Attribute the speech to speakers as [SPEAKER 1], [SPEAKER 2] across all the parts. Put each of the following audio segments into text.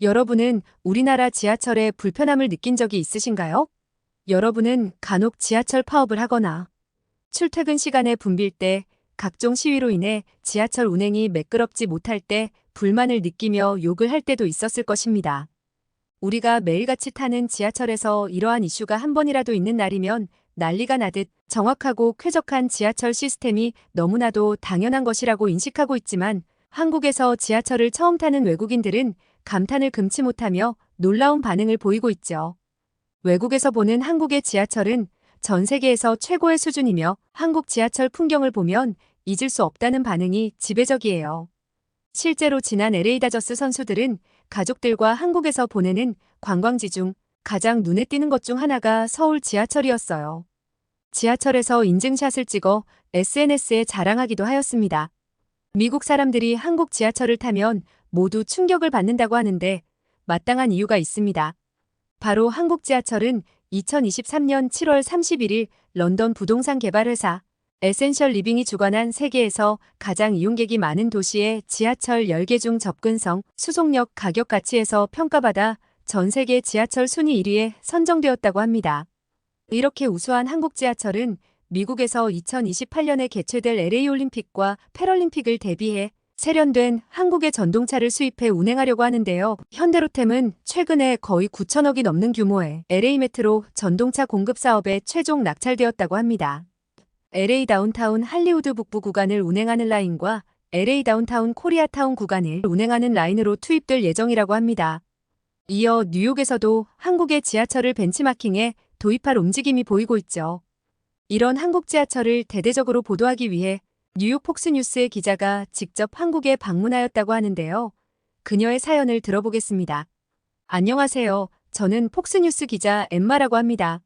[SPEAKER 1] 여러분은 우리나라 지하철에 불편함을 느낀 적이 있으신가요? 여러분은 간혹 지하철 파업을 하거나 출퇴근 시간에 붐빌 때 각종 시위로 인해 지하철 운행이 매끄럽지 못할 때 불만을 느끼며 욕을 할 때도 있었을 것입니다. 우리가 매일같이 타는 지하철에서 이러한 이슈가 한 번이라도 있는 날이면 난리가 나듯 정확하고 쾌적한 지하철 시스템이 너무나도 당연한 것이라고 인식하고 있지만 한국에서 지하철을 처음 타는 외국인들은 감탄을 금치 못하며 놀라운 반응을 보이고 있죠. 외국에서 보는 한국의 지하철은 전 세계에서 최고의 수준이며 한국 지하철 풍경을 보면 잊을 수 없다는 반응이 지배적이에요. 실제로 지난 LA 다저스 선수들은 가족들과 한국에서 보내는 관광지 중 가장 눈에 띄는 것 중 하나가 서울 지하철이었어요. 지하철에서 인증샷을 찍어 SNS에 자랑하기도 하였습니다. 미국 사람들이 한국 지하철을 타면 모두 충격을 받는다고 하는데 마땅한 이유가 있습니다. 바로 한국 지하철은 2023년 7월 31일 런던 부동산 개발 회사 에센셜 리빙이 주관한 세계에서 가장 이용객이 많은 도시의 지하철 10개 중 접근성, 수속력, 가격 가치에서 평가받아 전 세계 지하철 순위 1위에 선정되었다고 합니다. 이렇게 우수한 한국 지하철은 미국에서 2028년에 개최될 LA 올림픽과 패럴림픽을 대비해 세련된 한국의 전동차를 수입해 운행하려고 하는데요. 현대로템은 최근에 거의 9천억이 넘는 규모의 LA 메트로 전동차 공급 사업에 최종 낙찰되었다고 합니다. LA 다운타운 할리우드 북부 구간을 운행하는 라인과 LA 다운타운 코리아타운 구간을 운행하는 라인으로 투입될 예정이라고 합니다. 이어 뉴욕에서도 한국의 지하철을 벤치마킹해 도입할 움직임이 보이고 있죠. 이런 한국 지하철을 대대적으로 보도하기 위해 뉴욕 폭스뉴스의 기자가 직접 한국에 방문하였다고 하는데요. 그녀의 사연을 들어보겠습니다. 안녕하세요. 저는 폭스뉴스 기자 엠마라고 합니다.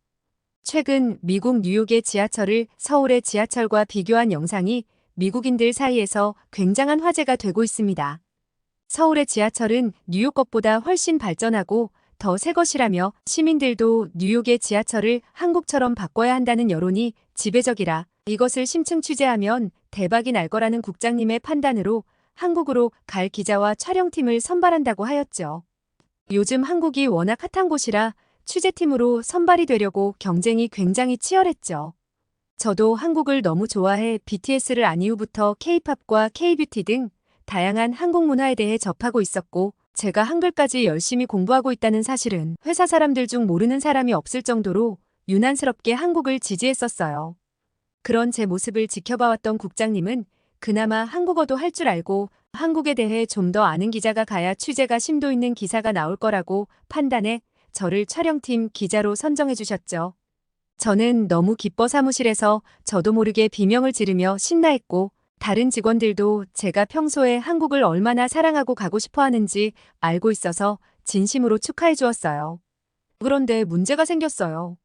[SPEAKER 1] 최근 미국 뉴욕의 지하철을 서울의 지하철과 비교한 영상이 미국인들 사이에서 굉장한 화제가 되고 있습니다. 서울의 지하철은 뉴욕 것보다 훨씬 발전하고 더 새 것이라며 시민들도 뉴욕의 지하철을 한국처럼 바꿔야 한다는 여론이 지배적이라 이것을 심층 취재하면 대박이 날 거라는 국장님의 판단으로 한국으로 갈 기자와 촬영팀을 선발한다고 하였죠. 요즘 한국이 워낙 핫한 곳이라 취재팀으로 선발이 되려고 경쟁이 굉장히 치열했죠. 저도 한국을 너무 좋아해 BTS를 안 이후부터 K-팝과 K-뷰티 등 다양한 한국 문화에 대해 접하고 있었고 제가 한글까지 열심히 공부하고 있다는 사실은 회사 사람들 중 모르는 사람이 없을 정도로 유난스럽게 한국을 지지했었어요. 그런 제 모습을 지켜봐왔던 국장님은 그나마 한국어도 할 줄 알고 한국에 대해 좀 더 아는 기자가 가야 취재가 심도 있는 기사가 나올 거라고 판단해 저를 촬영팀 기자로 선정해 주셨죠. 저는 너무 기뻐 사무실에서 저도 모르게 비명을 지르며 신나했고 다른 직원들도 제가 평소에 한국을 얼마나 사랑하고 가고 싶어 하는지 알고 있어서 진심으로 축하해 주었어요. 그런데 문제가 생겼어요.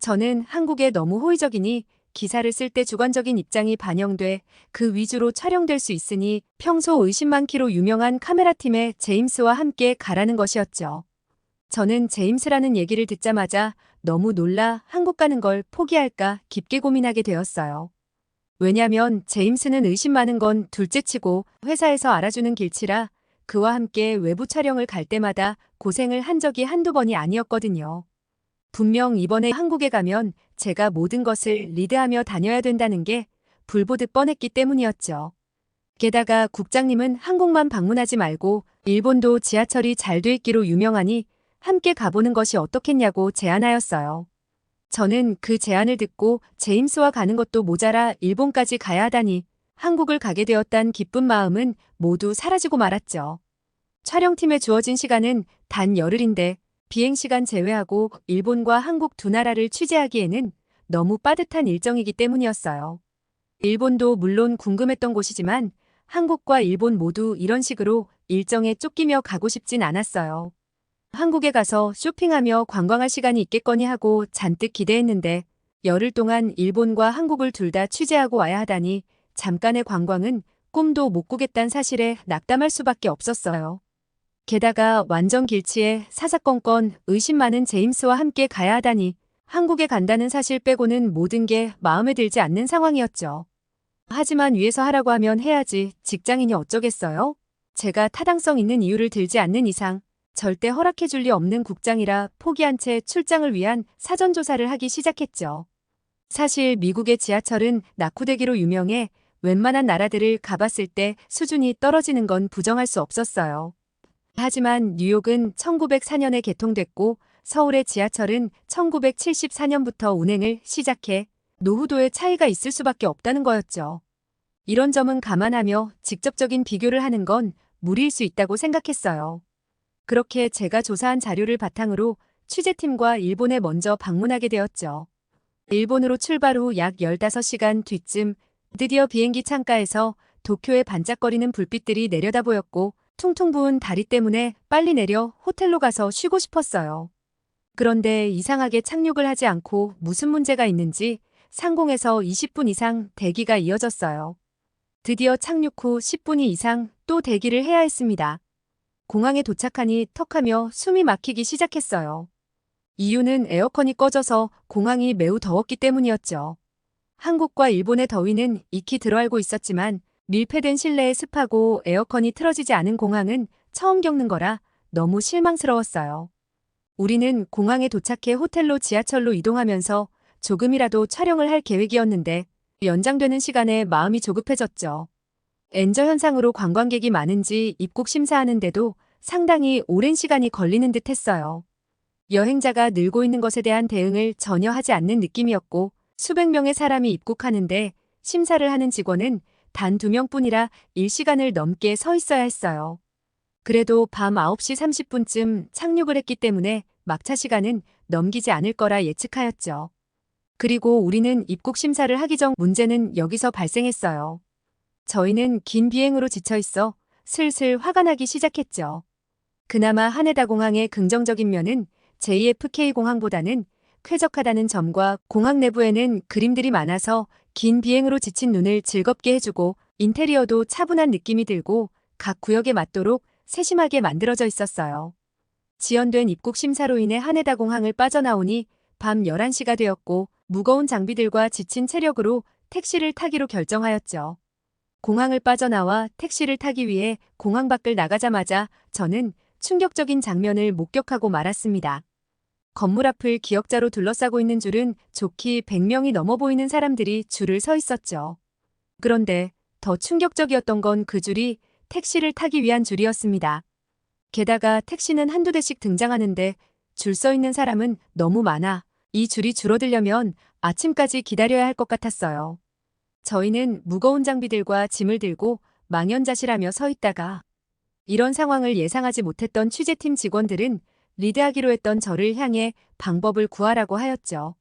[SPEAKER 1] 저는 한국에 너무 호의적이니 기사를 쓸 때 주관적인 입장이 반영돼 그 위주로 촬영될 수 있으니 평소 의심 많기로 유명한 카메라팀의 제임스와 함께 가라는 것이었죠. 저는 제임스라는 얘기를 듣자마자 너무 놀라 한국 가는 걸 포기할까 깊게 고민하게 되었어요. 왜냐면 제임스는 의심 많은 건 둘째치고 회사에서 알아주는 길치라 그와 함께 외부 촬영을 갈 때마다 고생을 한 적이 한두 번이 아니었거든요. 분명 이번에 한국에 가면 제가 모든 것을 리드하며 다녀야 된다는 게 불보듯 뻔했기 때문이었죠. 게다가 국장님은 한국만 방문하지 말고 일본도 지하철이 잘 돼 있기로 유명하니 함께 가보는 것이 어떻겠냐고 제안하였어요. 저는 그 제안을 듣고 제임스와 가는 것도 모자라 일본까지 가야 하다니 한국을 가게 되었단 기쁜 마음은 모두 사라지고 말았죠. 촬영팀에 주어진 시간은 단 열흘인데 비행시간 제외하고 일본과 한국 두 나라를 취재하기에는 너무 빠듯한 일정이기 때문이었어요. 일본도 물론 궁금했던 곳이지만 한국과 일본 모두 이런 식으로 일정에 쫓기며 가고 싶진 않았어요. 한국에 가서 쇼핑하며 관광할 시간이 있겠거니 하고 잔뜩 기대했는데 열흘 동안 일본과 한국을 둘 다 취재하고 와야 하다니 잠깐의 관광은 꿈도 못 꾸겠다는 사실에 낙담할 수밖에 없었어요. 게다가 완전 길치에 사사건건 의심 많은 제임스와 함께 가야 하다니 한국에 간다는 사실 빼고는 모든 게 마음에 들지 않는 상황이었죠. 하지만 위에서 하라고 하면 해야지 직장인이 어쩌겠어요? 제가 타당성 있는 이유를 들지 않는 이상 절대 허락해 줄 리 없는 국장이라 포기한 채 출장을 위한 사전조사를 하기 시작했죠. 사실 미국의 지하철은 낙후되기로 유명해 웬만한 나라들을 가봤을 때 수준이 떨어지는 건 부정할 수 없었어요. 하지만 뉴욕은 1904년에 개통됐고 서울의 지하철은 1974년부터 운행을 시작해 노후도의 차이가 있을 수밖에 없다는 거였죠. 이런 점은 감안하며 직접적인 비교를 하는 건 무리일 수 있다고 생각했어요. 그렇게 제가 조사한 자료를 바탕으로 취재팀과 일본에 먼저 방문하게 되었죠. 일본으로 출발 후 약 15시간 뒤쯤 드디어 비행기 창가에서 도쿄의 반짝거리는 불빛들이 내려다 보였고 퉁퉁 부은 다리 때문에 빨리 내려 호텔로 가서 쉬고 싶었어요. 그런데 이상하게 착륙을 하지 않고 무슨 문제가 있는지 상공에서 20분 이상 대기가 이어졌어요. 드디어 착륙 후 10분 이상 또 대기를 해야 했습니다. 공항에 도착하니 턱하며 숨이 막히기 시작했어요. 이유는 에어컨이 꺼져서 공항이 매우 더웠기 때문이었죠. 한국과 일본의 더위는 익히 들어알고 있었지만 밀폐된 실내에 습하고 에어컨이 틀어지지 않은 공항은 처음 겪는 거라 너무 실망스러웠어요. 우리는 공항에 도착해 호텔로 지하철로 이동하면서 조금이라도 촬영을 할 계획이었는데 연장되는 시간에 마음이 조급해졌죠. 엔저 현상으로 관광객이 많은지 입국 심사하는데도 상당히 오랜 시간이 걸리는 듯 했어요. 여행자가 늘고 있는 것에 대한 대응을 전혀 하지 않는 느낌이었고 수백 명의 사람이 입국하는데 심사를 하는 직원은 단 두 명뿐이라 1시간을 넘게 서 있어야 했어요. 그래도 밤 9시 30분쯤 착륙을 했기 때문에 막차 시간은 넘기지 않을 거라 예측하였죠. 그리고 우리는 입국 심사를 하기 전 문제는 여기서 발생했어요. 저희는 긴 비행으로 지쳐 있어 슬슬 화가 나기 시작했죠. 그나마 하네다 공항의 긍정적인 면은 JFK 공항보다는 쾌적하다는 점과 공항 내부에는 그림들이 많아서 긴 비행으로 지친 눈을 즐겁게 해주고 인테리어도 차분한 느낌이 들고 각 구역에 맞도록 세심하게 만들어져 있었어요. 지연된 입국 심사로 인해 하네다 공항을 빠져나오니 밤 11시가 되었고 무거운 장비들과 지친 체력으로 택시를 타기로 결정하였죠. 공항을 빠져나와 택시를 타기 위해 공항 밖을 나가자마자 저는 충격적인 장면을 목격하고 말았습니다. 건물 앞을 기역자로 둘러싸고 있는 줄은 좋기 100명이 넘어 보이는 사람들이 줄을 서 있었죠. 그런데 더 충격적이었던 건 그 줄이 택시를 타기 위한 줄이었습니다. 게다가 택시는 한두 대씩 등장하는데 줄 서 있는 사람은 너무 많아 이 줄이 줄어들려면 아침까지 기다려야 할 것 같았어요. 저희는 무거운 장비들과 짐을 들고 망연자실하며 서 있다가 이런 상황을 예상하지 못했던 취재팀 직원들은 리드하기로 했던 저를 향해 방법을 구하라고 하였죠.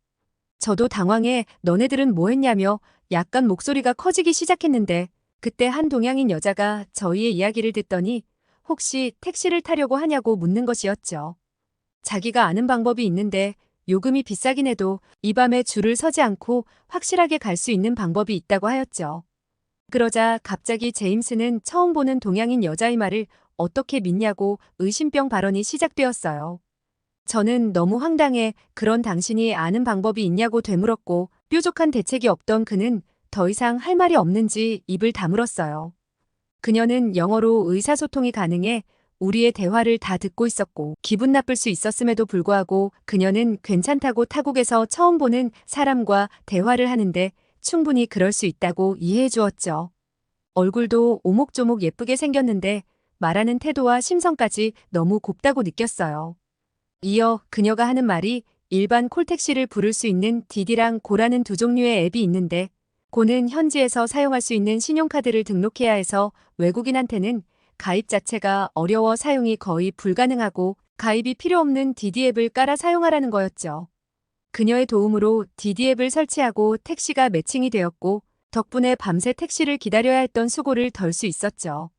[SPEAKER 1] 저도 당황해 너네들은 뭐 했냐며 약간 목소리가 커지기 시작했는데 그때 한 동양인 여자가 저희의 이야기를 듣더니 혹시 택시를 타려고 하냐고 묻는 것이었죠. 자기가 아는 방법이 있는데 요금이 비싸긴 해도 이 밤에 줄을 서지 않고 확실하게 갈 수 있는 방법이 있다고 하였죠. 그러자 갑자기 제임스는 처음 보는 동양인 여자의 말을 어떻게 믿냐고 의심병 발언이 시작되었어요. 저는 너무 황당해 그런 당신이 아는 방법이 있냐고 되물었고 뾰족한 대책이 없던 그는 더 이상 할 말이 없는지 입을 다물었어요. 그녀는 영어로 의사소통이 가능해 우리의 대화를 다 듣고 있었고 기분 나쁠 수 있었음에도 불구하고 그녀는 괜찮다고 타국에서 처음 보는 사람과 대화를 하는데 충분히 그럴 수 있다고 이해해 주었죠. 얼굴도 오목조목 예쁘게 생겼는데 말하는 태도와 심성까지 너무 곱다고 느꼈어요. 이어 그녀가 하는 말이 일반 콜택시를 부를 수 있는 디디랑 고라는 두 종류의 앱이 있는데 고는 현지에서 사용할 수 있는 신용카드를 등록해야 해서 외국인한테는 가입 자체가 어려워 사용이 거의 불가능하고 가입이 필요 없는 디디 앱을 깔아 사용하라는 거였죠. 그녀의 도움으로 디디 앱을 설치하고 택시가 매칭이 되었고 덕분에 밤새 택시를 기다려야 했던 수고를 덜 수 있었죠.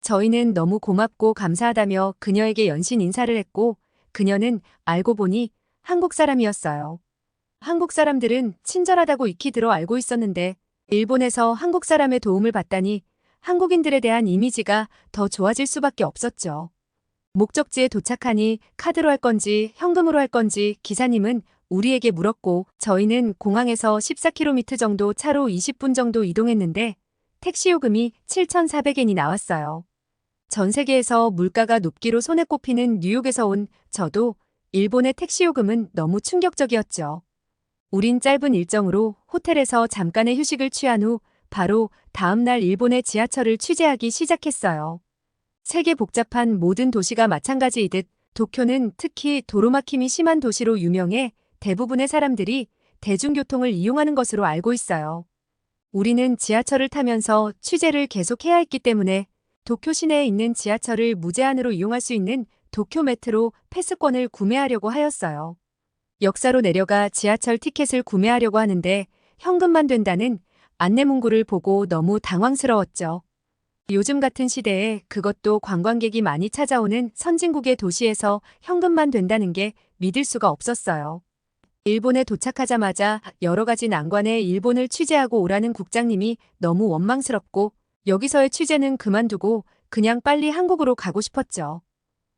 [SPEAKER 1] 저희는 너무 고맙고 감사하다며 그녀에게 연신 인사를 했고 그녀는 알고 보니 한국 사람이었어요. 한국 사람들은 친절하다고 익히 들어 알고 있었는데 일본에서 한국 사람의 도움을 받다니 한국인들에 대한 이미지가 더 좋아질 수밖에 없었죠. 목적지에 도착하니 카드로 할 건지 현금으로 할 건지 기사님은 우리에게 물었고 저희는 공항에서 14km 정도 차로 20분 정도 이동했는데 택시 요금이 7,400엔이 나왔어요. 전 세계에서 물가가 높기로 손에 꼽히는 뉴욕에서 온 저도 일본의 택시 요금은 너무 충격적이었죠. 우린 짧은 일정으로 호텔에서 잠깐의 휴식을 취한 후 바로 다음날 일본의 지하철을 취재하기 시작했어요. 세계 복잡한 모든 도시가 마찬가지이듯 도쿄는 특히 도로막힘이 심한 도시로 유명해 대부분의 사람들이 대중교통을 이용하는 것으로 알고 있어요. 우리는 지하철을 타면서 취재를 계속해야 했기 때문에 도쿄 시내에 있는 지하철을 무제한으로 이용할 수 있는 도쿄 메트로 패스권을 구매하려고 하였어요. 역사로 내려가 지하철 티켓을 구매하려고 하는데 현금만 된다는 안내 문구를 보고 너무 당황스러웠죠. 요즘 같은 시대에 그것도 관광객이 많이 찾아오는 선진국의 도시에서 현금만 된다는 게 믿을 수가 없었어요. 일본에 도착하자마자 여러 가지 난관에 일본을 취재하고 오라는 국장님이 너무 원망스럽고 여기서의 취재는 그만두고 그냥 빨리 한국으로 가고 싶었죠.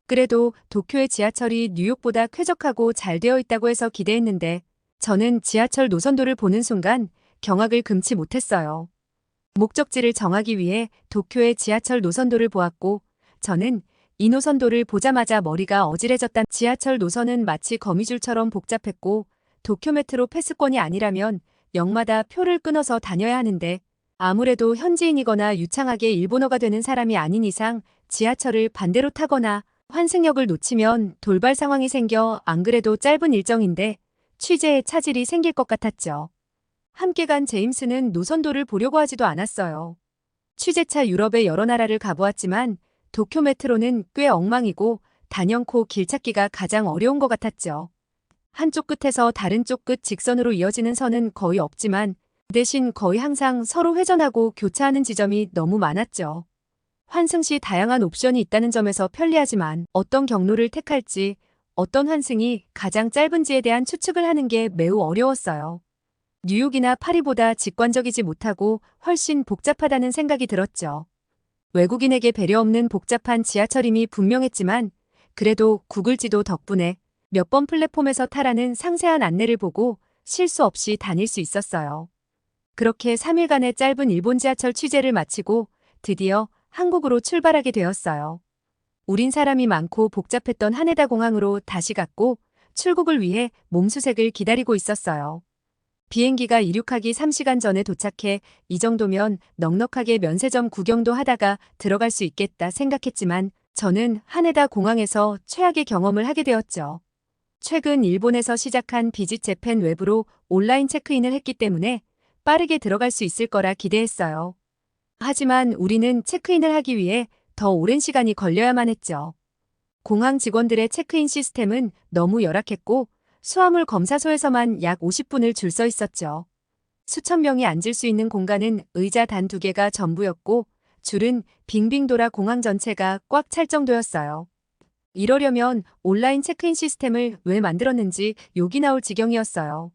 [SPEAKER 1] 그래도 도쿄의 지하철이 뉴욕보다 쾌적하고 잘 되어 있다고 해서 기대했는데 저는 지하철 노선도를 보는 순간 경악을 금치 못했어요. 목적지를 정하기 위해 도쿄의 지하철 노선도를 보았고 저는 이 노선도를 보자마자 머리가 어지러졌단 지하철 노선은 마치 거미줄처럼 복잡했고 도쿄 메트로 패스권이 아니라면 역마다 표를 끊어서 다녀야 하는데 아무래도 현지인이거나 유창하게 일본어가 되는 사람이 아닌 이상 지하철을 반대로 타거나 환승역을 놓치면 돌발 상황이 생겨 안 그래도 짧은 일정인데 취재에 차질이 생길 것 같았죠. 함께 간 제임스는 노선도를 보려고 하지도 않았어요. 취재차 유럽의 여러 나라를 가보았지만 도쿄 메트로는 꽤 엉망이고 단연코 길 찾기가 가장 어려운 것 같았죠. 한쪽 끝에서 다른 쪽 끝 직선으로 이어지는 선은 거의 없지만 대신 거의 항상 서로 회전하고 교차하는 지점이 너무 많았죠. 환승 시 다양한 옵션이 있다는 점에서 편리하지만 어떤 경로를 택할지 어떤 환승이 가장 짧은지에 대한 추측을 하는 게 매우 어려웠어요. 뉴욕이나 파리보다 직관적이지 못하고 훨씬 복잡하다는 생각이 들었죠. 외국인에게 배려 없는 복잡한 지하철임이 분명했지만 그래도 구글 지도 덕분에 몇 번 플랫폼에서 타라는 상세한 안내를 보고 실수 없이 다닐 수 있었어요. 그렇게 3일간의 짧은 일본 지하철 취재를 마치고 드디어 한국으로 출발하게 되었어요. 우린 사람이 많고 복잡했던 하네다 공항으로 다시 갔고 출국을 위해 몸수색을 기다리고 있었어요. 비행기가 이륙하기 3시간 전에 도착해 이 정도면 넉넉하게 면세점 구경도 하다가 들어갈 수 있겠다 생각했지만 저는 하네다 공항에서 최악의 경험을 하게 되었죠. 최근 일본에서 시작한 비짓 재팬 웹으로 온라인 체크인을 했기 때문에 빠르게 들어갈 수 있을 거라 기대했어요. 하지만 우리는 체크인을 하기 위해 더 오랜 시간이 걸려야만 했죠. 공항 직원들의 체크인 시스템은 너무 열악했고 수화물 검사소에서만 약 50분을 줄 서 있었죠. 수천 명이 앉을 수 있는 공간은 의자 단 두 개가 전부였고 줄은 빙빙 돌아 공항 전체가 꽉 찰 정도였어요. 이러려면 온라인 체크인 시스템을 왜 만들었는지 욕이 나올 지경이었어요.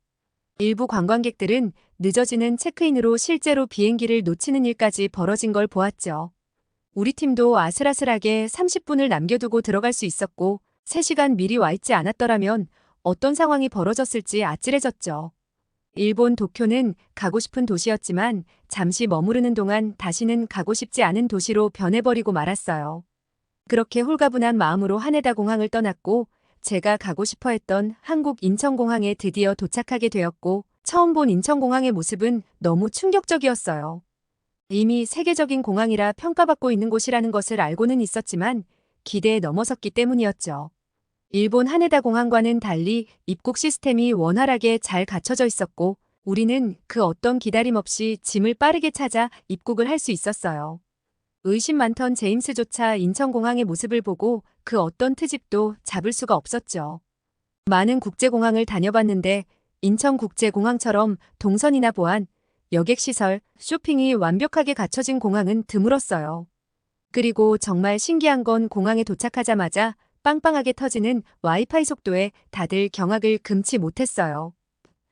[SPEAKER 1] 일부 관광객들은 늦어지는 체크인으로 실제로 비행기를 놓치는 일까지 벌어진 걸 보았죠. 우리 팀도 아슬아슬하게 30분을 남겨두고 들어갈 수 있었고 3시간 미리 와 있지 않았더라면 어떤 상황이 벌어졌을지 아찔해졌죠. 일본 도쿄는 가고 싶은 도시였지만 잠시 머무르는 동안 다시는 가고 싶지 않은 도시로 변해버리고 말았어요. 그렇게 홀가분한 마음으로 하네다 공항을 떠났고 제가 가고 싶어 했던 한국 인천공항에 드디어 도착하게 되었고 처음 본 인천공항의 모습은 너무 충격적이었어요. 이미 세계적인 공항이라 평가받고 있는 곳이라는 것을 알고는 있었지만 기대에 넘어섰기 때문이었죠. 일본 하네다 공항과는 달리 입국 시스템이 원활하게 잘 갖춰져 있었고 우리는 그 어떤 기다림 없이 짐을 빠르게 찾아 입국을 할 수 있었어요. 의심 많던 제임스조차 인천공항의 모습을 보고 그 어떤 트집도 잡을 수가 없었죠. 많은 국제공항을 다녀봤는데 인천국제공항처럼 동선이나 보안, 여객시설, 쇼핑이 완벽하게 갖춰진 공항은 드물었어요. 그리고 정말 신기한 건 공항에 도착하자마자 빵빵하게 터지는 와이파이 속도에 다들 경악을 금치 못했어요.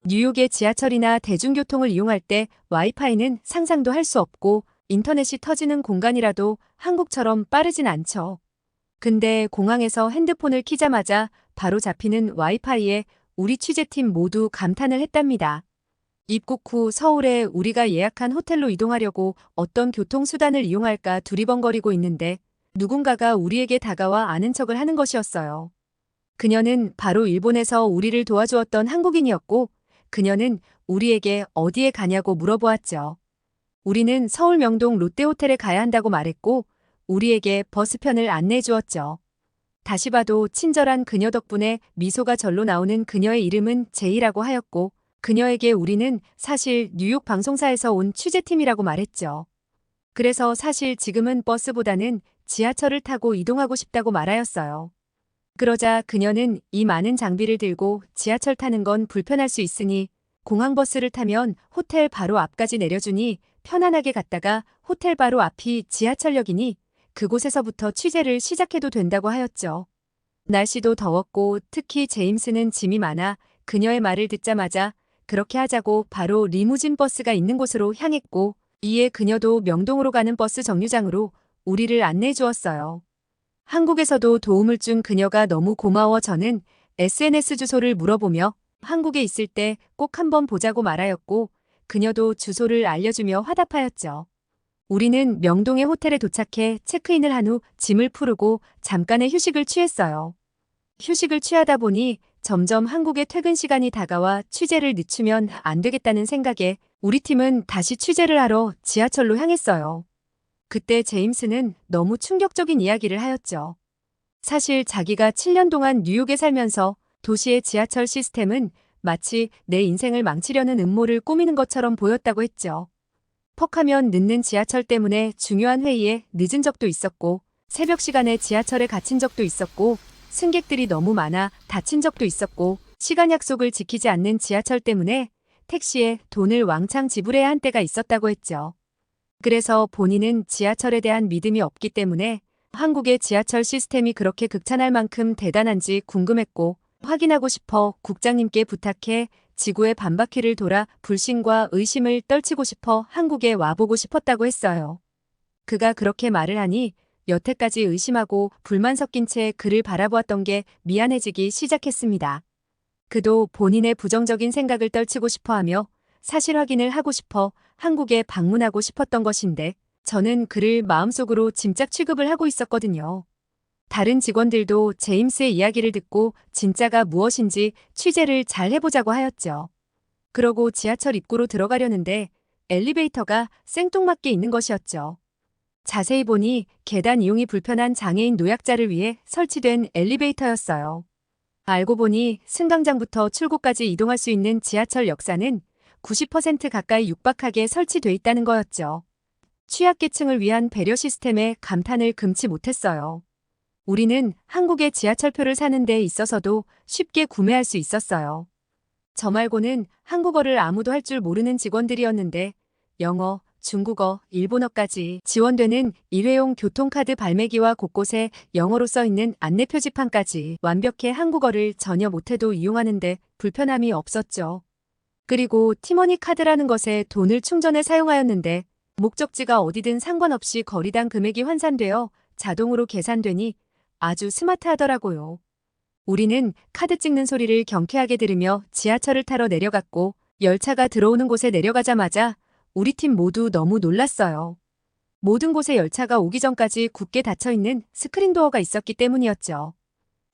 [SPEAKER 1] 뉴욕의 지하철이나 대중교통을 이용할 때 와이파이는 상상도 할 수 없고 인터넷이 터지는 공간이라도 한국처럼 빠르진 않죠. 근데 공항에서 핸드폰을 키자마자 바로 잡히는 와이파이에 우리 취재팀 모두 감탄을 했답니다. 입국 후 서울에 우리가 예약한 호텔로 이동하려고 어떤 교통수단을 이용할까 두리번거리고 있는데 누군가가 우리에게 다가와 아는 척을 하는 것이었어요. 그녀는 바로 일본에서 우리를 도와주었던 한국인이었고, 그녀는 우리에게 어디에 가냐고 물어보았죠. 우리는 서울 명동 롯데호텔에 가야 한다고 말했고, 우리에게 버스편을 안내해 주었죠. 다시 봐도 친절한 그녀 덕분에 미소가 절로 나오는 그녀의 이름은 제이라고 하였고, 그녀에게 우리는 사실 뉴욕 방송사에서 온 취재팀이라고 말했죠. 그래서 사실 지금은 버스보다는 지하철을 타고 이동하고 싶다고 말하였어요. 그러자 그녀는 이 많은 장비를 들고 지하철 타는 건 불편할 수 있으니 공항버스를 타면 호텔 바로 앞까지 내려주니 편안하게 갔다가 호텔 바로 앞이 지하철역이니 그곳에서부터 취재를 시작해도 된다고 하였죠. 날씨도 더웠고 특히 제임스는 짐이 많아 그녀의 말을 듣자마자 그렇게 하자고 바로 리무진 버스가 있는 곳으로 향했고 이에 그녀도 명동으로 가는 버스 정류장으로 우리를 안내해 주었어요. 한국에서도 도움을 준 그녀가 너무 고마워 저는 SNS 주소를 물어보며 한국에 있을 때 꼭 한번 보자고 말하였고 그녀도 주소를 알려주며 화답하였죠. 우리는 명동의 호텔에 도착해 체크인을 한 후 짐을 풀고 잠깐의 휴식을 취했어요. 휴식을 취하다 보니 점점 한국의 퇴근 시간이 다가와 취재를 늦추면 안 되겠다는 생각에 우리 팀은 다시 취재를 하러 지하철로 향했어요. 그때 제임스는 너무 충격적인 이야기를 하였죠. 사실 자기가 7년 동안 뉴욕에 살면서 도시의 지하철 시스템은 마치 내 인생을 망치려는 음모를 꾸미는 것처럼 보였다고 했죠. 퍽하면 늦는 지하철 때문에 중요한 회의에 늦은 적도 있었고, 새벽 시간에 지하철에 갇힌 적도 있었고, 승객들이 너무 많아 다친 적도 있었고, 시간 약속을 지키지 않는 지하철 때문에 택시에 돈을 왕창 지불해야 한 때가 있었다고 했죠. 그래서 본인은 지하철에 대한 믿음이 없기 때문에 한국의 지하철 시스템이 그렇게 극찬할 만큼 대단한지 궁금했고 확인하고 싶어 국장님께 부탁해 지구의 반바퀴를 돌아 불신과 의심을 떨치고 싶어 한국에 와보고 싶었다고 했어요. 그가 그렇게 말을 하니 여태까지 의심하고 불만 섞인 채 그를 바라보았던 게 미안해지기 시작했습니다. 그도 본인의 부정적인 생각을 떨치고 싶어 하며 사실 확인을 하고 싶어 한국에 방문하고 싶었던 것인데 저는 그를 마음속으로 짐작 취급을 하고 있었거든요. 다른 직원들도 제임스의 이야기를 듣고 진짜가 무엇인지 취재를 잘 해보자고 하였죠. 그러고 지하철 입구로 들어가려는데 엘리베이터가 생뚱맞게 있는 것이었죠. 자세히 보니 계단 이용이 불편한 장애인 노약자를 위해 설치된 엘리베이터였어요. 알고 보니 승강장부터 출구까지 이동할 수 있는 지하철 역사는 90% 가까이 육박하게 설치돼 있다는 거였죠. 취약계층을 위한 배려 시스템에 감탄을 금치 못했어요. 우리는 한국의 지하철표를 사는 데 있어서도 쉽게 구매할 수 있었어요. 저 말고는 한국어를 아무도 할 줄 모르는 직원들이었는데 영어, 중국어, 일본어까지 지원되는 일회용 교통카드 발매기와 곳곳에 영어로 써 있는 안내 표지판까지 완벽해 한국어를 전혀 못해도 이용하는데 불편함이 없었죠. 그리고 티머니 카드라는 것에 돈을 충전해 사용하였는데 목적지가 어디든 상관없이 거리당 금액이 환산되어 자동으로 계산되니 아주 스마트하더라고요. 우리는 카드 찍는 소리를 경쾌하게 들으며 지하철을 타러 내려갔고 열차가 들어오는 곳에 내려가자마자 우리 팀 모두 너무 놀랐어요. 모든 곳에 열차가 오기 전까지 굳게 닫혀 있는 스크린 도어가 있었기 때문이었죠.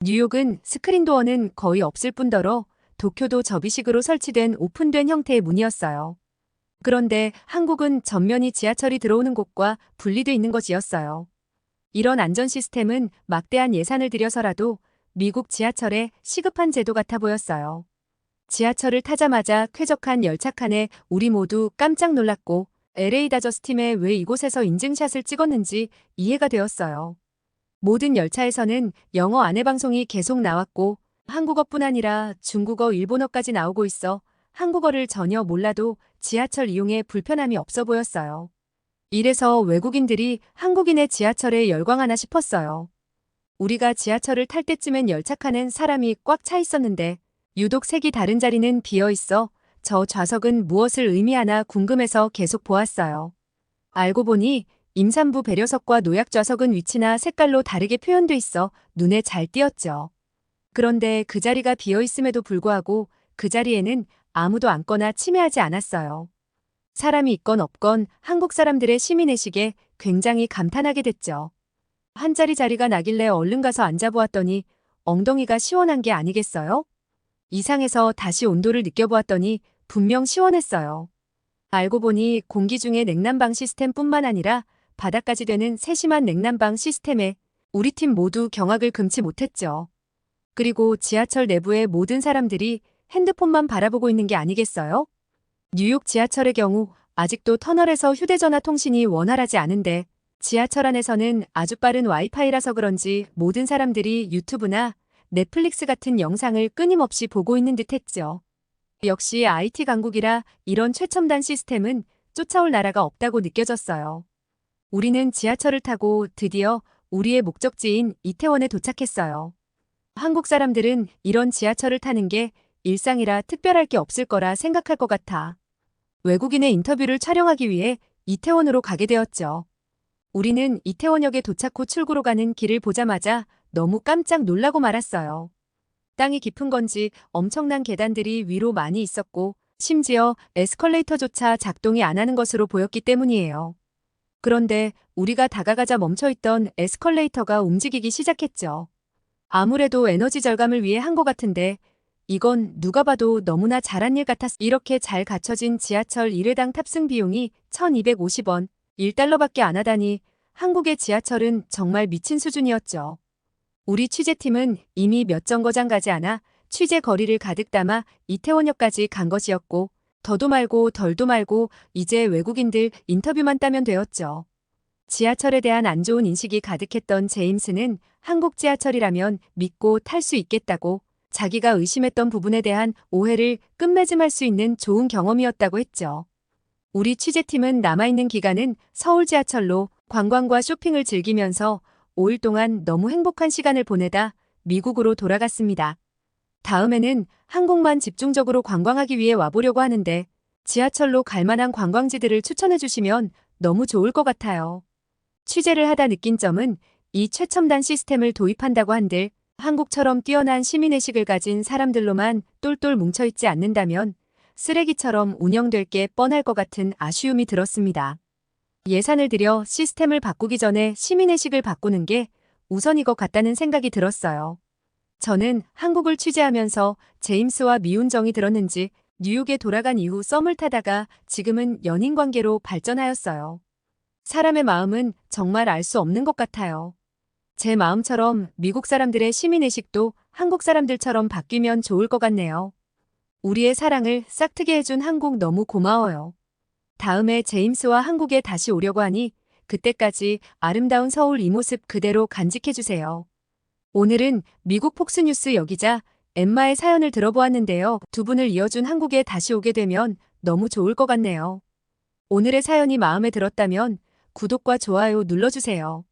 [SPEAKER 1] 뉴욕은 스크린 도어는 거의 없을 뿐더러 도쿄도 접이식으로 설치된 오픈된 형태의 문이었어요. 그런데 한국은 전면이 지하철이 들어오는 곳과 분리돼 있는 것이었어요. 이런 안전 시스템은 막대한 예산을 들여서라도 미국 지하철의 시급한 제도 같아 보였어요. 지하철을 타자마자 쾌적한 열차칸에 우리 모두 깜짝 놀랐고 LA 다저스 팀에 왜 이곳에서 인증샷을 찍었는지 이해가 되었어요. 모든 열차에서는 영어 안내 방송이 계속 나왔고 한국어뿐 아니라 중국어, 일본어까지 나오고 있어 한국어를 전혀 몰라도 지하철 이용에 불편함이 없어 보였어요. 이래서 외국인들이 한국인의 지하철에 열광하나 싶었어요. 우리가 지하철을 탈 때쯤엔 열차칸엔 사람이 꽉 차 있었는데 유독 색이 다른 자리는 비어 있어 저 좌석은 무엇을 의미하나 궁금해서 계속 보았어요. 알고 보니 임산부 배려석과 노약 좌석은 위치나 색깔로 다르게 표현돼 있어 눈에 잘 띄었죠. 그런데 그 자리가 비어 있음에도 불구하고 그 자리에는 아무도 앉거나 침해하지 않았어요. 사람이 있건 없건 한국 사람들의 시민의식에 굉장히 감탄하게 됐죠. 한 자리 자리가 나길래 얼른 가서 앉아보았더니 엉덩이가 시원한 게 아니겠어요? 이상해서 다시 온도를 느껴보았더니 분명 시원했어요. 알고 보니 공기 중에 냉난방 시스템뿐만 아니라 바닥까지 되는 세심한 냉난방 시스템에 우리 팀 모두 경악을 금치 못했죠. 그리고 지하철 내부의 모든 사람들이 핸드폰만 바라보고 있는 게 아니겠어요? 뉴욕 지하철의 경우 아직도 터널에서 휴대전화 통신이 원활하지 않은데 지하철 안에서는 아주 빠른 와이파이라서 그런지 모든 사람들이 유튜브나 넷플릭스 같은 영상을 끊임없이 보고 있는 듯 했죠. 역시 IT 강국이라 이런 최첨단 시스템은 쫓아올 나라가 없다고 느껴졌어요. 우리는 지하철을 타고 드디어 우리의 목적지인 이태원에 도착했어요. 한국 사람들은 이런 지하철을 타는 게 일상이라 특별할 게 없을 거라 생각할 것 같아. 외국인의 인터뷰를 촬영하기 위해 이태원으로 가게 되었죠. 우리는 이태원역에 도착 후 출구로 가는 길을 보자마자 너무 깜짝 놀라고 말았어요. 땅이 깊은 건지 엄청난 계단들이 위로 많이 있었고 심지어 에스컬레이터조차 작동이 안 하는 것으로 보였기 때문이에요. 그런데 우리가 다가가자 멈춰있던 에스컬레이터가 움직이기 시작했죠. 아무래도 에너지 절감을 위해 한 것 같은데 이건 누가 봐도 너무나 잘한 일 같았어. 이렇게 잘 갖춰진 지하철 1회당 탑승 비용이 1250원, 1달러밖에 안 하다니 한국의 지하철은 정말 미친 수준이었죠. 우리 취재팀은 이미 몇 정거장 가지 않아 취재 거리를 가득 담아 이태원역까지 간 것이었고 더도 말고 덜도 말고 이제 외국인들 인터뷰만 따면 되었죠. 지하철에 대한 안 좋은 인식이 가득했던 제임스는 한국 지하철이라면 믿고 탈 수 있겠다고 자기가 의심했던 부분에 대한 오해를 끝맺음할 수 있는 좋은 경험이었다고 했죠. 우리 취재팀은 남아있는 기간은 서울 지하철로 관광과 쇼핑을 즐기면서 5일 동안 너무 행복한 시간을 보내다 미국으로 돌아갔습니다. 다음에는 한국만 집중적으로 관광하기 위해 와보려고 하는데 지하철로 갈 만한 관광지들을 추천해 주시면 너무 좋을 것 같아요. 취재를 하다 느낀 점은 이 최첨단 시스템을 도입한다고 한들 한국처럼 뛰어난 시민의식을 가진 사람들로만 똘똘 뭉쳐있지 않는다면 쓰레기처럼 운영될 게 뻔할 것 같은 아쉬움이 들었습니다. 예산을 들여 시스템을 바꾸기 전에 시민의식을 바꾸는 게 우선인 것 같다는 생각이 들었어요. 저는 한국을 취재하면서 제임스와 미운 정이 들었는지 뉴욕에 돌아간 이후 썸을 타다가 지금은 연인 관계로 발전하였어요. 사람의 마음은 정말 알 수 없는 것 같아요. 제 마음처럼 미국 사람들의 시민의식도 한국 사람들처럼 바뀌면 좋을 것 같네요. 우리의 사랑을 싹트게 해준 한국 너무 고마워요. 다음에 제임스와 한국에 다시 오려고 하니 그때까지 아름다운 서울 이 모습 그대로 간직해주세요. 오늘은 미국 폭스뉴스 여기자 엠마의 사연을 들어보았는데요. 두 분을 이어준 한국에 다시 오게 되면 너무 좋을 것 같네요. 오늘의 사연이 마음에 들었다면 구독과 좋아요 눌러주세요.